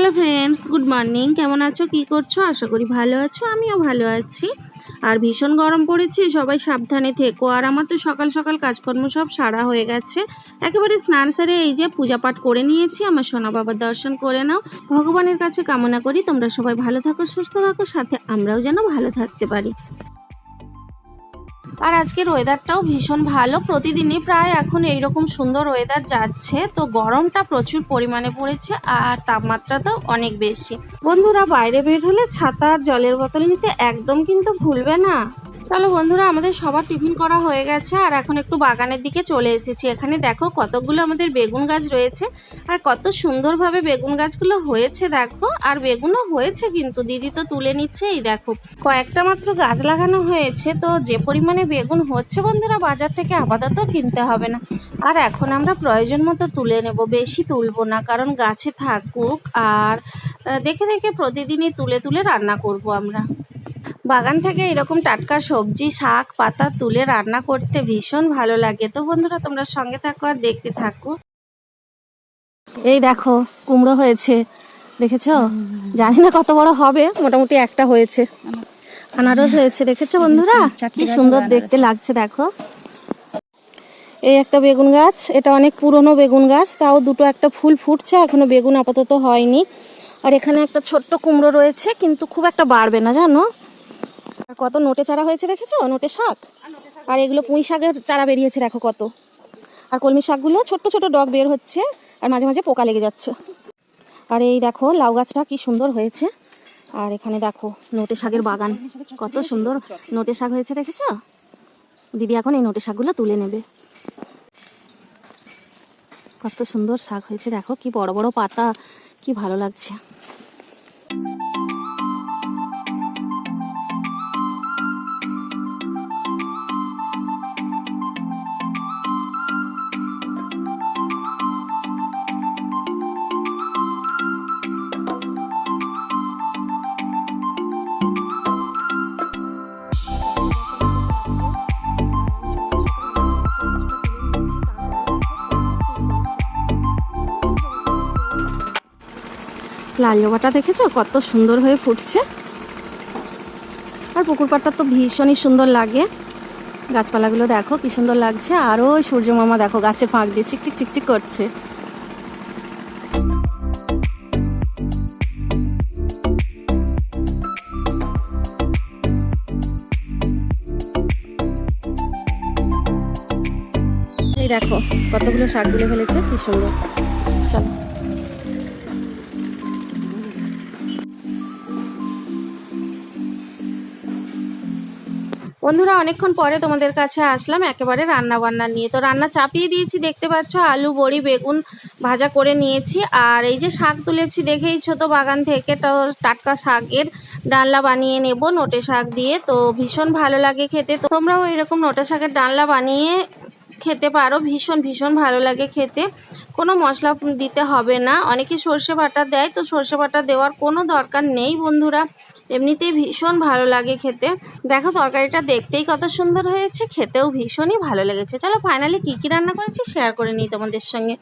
Hello friends good morning কেমন আছো? কি করছ? আশা করি ভালো আছো। আমিও ভালো আছি। আর ভীষণ গরম পড়েছে। সবাই সাবধানে থেকো। আর আমার তো সকাল সকাল কাজকর্ম সব সারা হয়ে গেছে। একেবারে স্নান সারে এই যে পূজা পাঠ করে নিয়েছি। আমার সোনা বাবার দর্শন করে নাও। ভগবানের কাছে কামনা করি তোমরা সবাই ভালো থাকো, সুস্থ থাকো। সাথে আমরাও যেন ভালো থাকতে পারি। আর আজকের ওয়েদারটাও ভীষণ ভালো। প্রতিদিনই প্রায় এখন এইরকম সুন্দর ওয়েদার যাচ্ছে। তো গরমটা প্রচুর পরিমাণে পড়েছে আর তাপমাত্রাটাও অনেক বেশি। বন্ধুরা, বাইরে বের হলে ছাতা আর জলের বোতল নিতে একদম কিন্তু ভুলবে না। চলো বন্ধুরা, আমাদের সবার টিফিন করা হয়ে গেছে, আর এখন একটু বাগানের দিকে চলে এসেছি। এখানে দেখো কতগুলো আমাদের বেগুন গাছ রয়েছে, আর কত সুন্দরভাবে বেগুন গাছগুলো হয়েছে দেখো, আর বেগুনও হয়েছে কিন্তু, দিদি তো তুলে নিচ্ছে এই দেখো। কয়েকটা মাত্র গাছ লাগানো হয়েছে, তো যে পরিমাণে বেগুন হচ্ছে বন্ধুরা, বাজার থেকে আপাতত কিনতে হবে না। আর এখন আমরা প্রয়োজন মতো তুলে নেব, বেশি তুলবো না, কারণ গাছে থাকুক, আর দেখে দেখে প্রতিদিনই তুলে তুলে রান্না করব আমরা। বাগান থেকে এরকম টাটকা সবজি শাক পাতা তুলে রান্না করতে ভীষণ ভালো লাগে। তো বন্ধুরা তোমরা সঙ্গে থাকো আর দেখতে থাকো। এই দেখো কুমড়ো হয়েছে দেখেছ? জানি না কত বড় হবে মোটামুটি একটা হয়েছে। আনারস হয়েছে দেখেছ বন্ধুরা? কি সুন্দর দেখতে লাগছে দেখো। এই একটা বেগুন গাছ এটা অনেক পুরনো বেগুন গাছ তাও দুটো একটা ফুল ফুটছে এখনও বেগুন আপাতত হয়নি। আর এখানে একটা ছোট্ট কুমড়ো রয়েছে কিন্তু খুব একটা বাড়বে না জানো? আর কত নোটে চারা হয়েছে দেখেছ? নোটে শাক? আর এগুলো পুঁই শাকের চারা বেরিয়েছে, দেখো কত। আর কলমি শাকগুলো ছোট্ট ছোট ডগ বের হচ্ছে আর মাঝে মাঝে পোকা লেগে যাচ্ছে। আর এই দেখো, লাউ গাছটা কি সুন্দর হয়েছে। আর এখানে দেখো, নোটে শাকের বাগান। কত সুন্দর নোটে শাক হয়েছে দেখেছ? দিদি এখন এই নোটে শাকগুলো তুলে নেবে। কত সুন্দর শাক হয়েছে, দেখো, কি বড় বড় পাতা, কি ভালো লাগছে। লাল জবাটা দেখেছ? কত সুন্দর হয়ে ফুটছে। আর পুকুর পাড়টা তো ভীষণই সুন্দর লাগে। গাছপালাগুলো দেখো কি সুন্দর লাগছে। আর ওই সূর্য মামা দেখো, গাছে ফাঁক দিয়ে চিকচিক চিকচিক করছে। এই দেখো, কতগুলো শাকগুলো ফেলেছে, কি সুন্দর। চলো। বন্ধুরা, অনেকক্ষণ পরে তোমাদের কাছে আসলাম একেবারে রান্না বান্না নিয়ে। তো রান্না চাপিয়ে দিয়েছি, দেখতে পাচ্ছ, আলু, বড়ি, বেগুন ভাজা করে নিয়েছি। আর এই যে শাক তুলেছি, দেখেই ছোট বাগান থেকে তো টাটকা শাকের ডালনা বানিয়ে নেব নোটে শাক দিয়ে। তো ভীষণ ভালো লাগে খেতে। তোমরাও এরকম নোটে শাকের ডালনা বানিয়ে খেতে পারো, ভীষণ ভীষণ ভালো লাগে খেতে। কোনো মশলা দিতে হবে না। অনেকে সর্ষে বাটা দেয়, তো সর্ষে বাটা দেওয়ার কোনো দরকার নেই বন্ধুরা। এমনিতেই ভীষণ ভালো লাগে খেতে। দেখো, তরকারিটা দেখতেই কত সুন্দর হয়েছে, খেতেও ভীষণই ভালো লেগেছে। চলো ফাইনালি কী কী রান্না করেছি শেয়ার করে নিই তোমাদের সঙ্গে।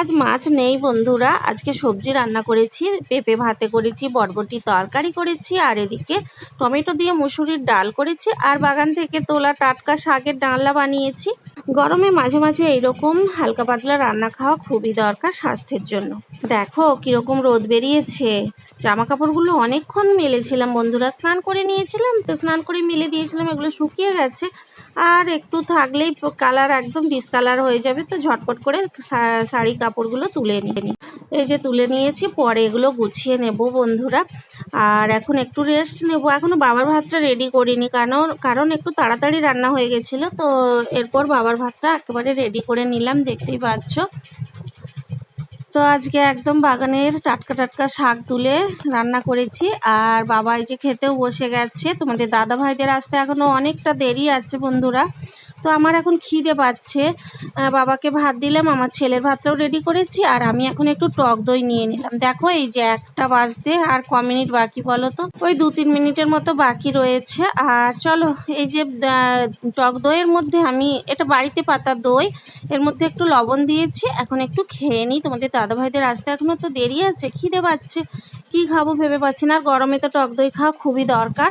আজ মাছ নেই বন্ধুরা, আজকে সবজি রান্না করেছি, পেঁপে ভাতে করেছি, বরবটি তরকারি করেছি, আর এদিকে টমেটো দিয়ে মুসুরির ডাল করেছি, আর বাগান থেকে তোলা টাটকা শাকের ডালনা বানিয়েছি। গরমে মাঝে মাঝে এইরকম হালকা পাতলা রান্না খাওয়া খুবই দরকার স্বাস্থ্যের জন্য। দেখো, কীরকম রোদ বেরিয়েছে। জামা কাপড়গুলো অনেকক্ষণ মেলেছিলাম। বন্ধুরা, স্নান করে নিয়েছিলাম তো, স্নান করে মেলে দিয়েছিলাম, এগুলো শুকিয়ে গেছে। আর একটু থাকলেই কালার একদম ডিসকালার হয়ে যাবে তো, ঝটপট করে শাড়ি কাপড়গুলো তুলে নিয়ে নিই এই যে তুলে নিয়েছি, পরে এগুলো গুছিয়ে নেব বন্ধুরা। আর এখন একটু রেস্ট নেব। এখনও বাবার ভাতটা রেডি করিনি, কারণ কারণ একটু তাড়াতাড়ি রান্না হয়ে গেছিল, তো এরপর বাবার ভাতটা একেবারে রেডি করে নিলাম, দেখতেই পাচ্ছ। তো আজকে একদম বাগানের টাটকা টাটকা শাক তুলে রান্না করেছি। আর বাবা এই যে খেতেও বসে গেছে। তোমাদের দাদা ভাইদের আসতে এখনও অনেকটা দেরি আছে বন্ধুরা। তো আমার এখন খিদে পাচ্ছে। বাবাকে ভাত দিলাম, আমার ছেলের ভাতটাও রেডি করেছি, আর আমি এখন একটু টক দই নিয়ে নিলাম। দেখো এই যে একটা বাজতে, আর ক মিনিট বাকি বলো তো? ওই দু তিন মিনিটের মতো বাকি রয়েছে। আর চলো, এই যে টক দইয়ের মধ্যে আমি, এটা বাড়িতে পাতা দই, এর মধ্যে একটু লবণ দিয়েছি, এখন একটু খেয়ে নিই। তোমাদের দাদা ভাইদের আসতে এখনও তো দেরি আছে, খিদে পাচ্ছে, কি খাব ভেবে পাচ্ছি না। আর গরমে তো টক দই খাওয়া খুবই দরকার।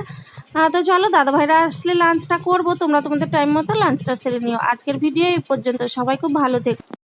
তো চলো দাদা ভাইরা আসলে লাঞ্চটা করব, তোমরা তোমাদের টাইম মতো লাঞ্চটা সেরে নিও। আজকের ভিডিও এই পর্যন্ত, সবাই খুব ভালো থেকো।